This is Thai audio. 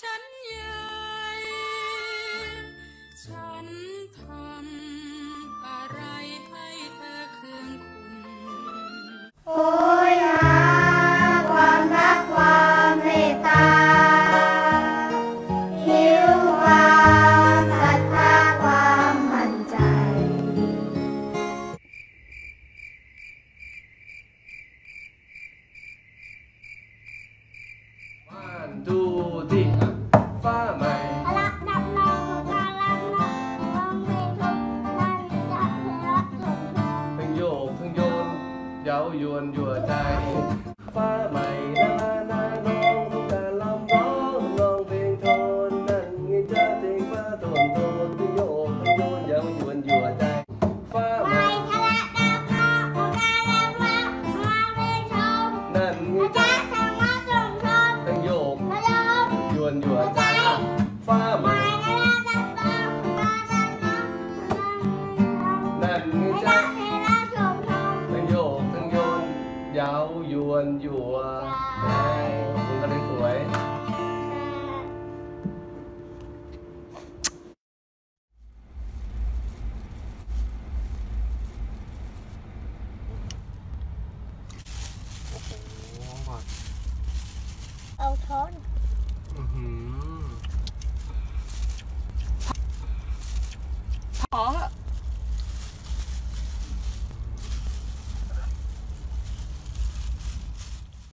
ฉันใหญ่ ฉันทำอะไรให้เธอเคืนคุณ โอ้ยนะความรักความเมตตาหิววาศรัทธาความมั่นใจ One, two, เพลงสมทบทั้งโยกทั้งโยนเย้ายวนยั่วใจ ฟ้าใหม่นานาน้องต้องการลำร้องร้องเพลงโทนนั่นไงจะเพลงฟ้าโทนโทนทั้งโยกทั้งโยนเย้ายวนยั่วใจ ฟ้าใหไม่ละนับนองของการรักนักร้องเพลงชมนั่นไงจะ chuồn nhùa dài lắm pha mờ nặng như chắc thằng vô thằng vô dạo chuồn chùa đây cũng có đi tuổi Hãy subscribe cho kênh Ghiền Mì Gõ Để không bỏ lỡ những video hấp dẫn Hmm.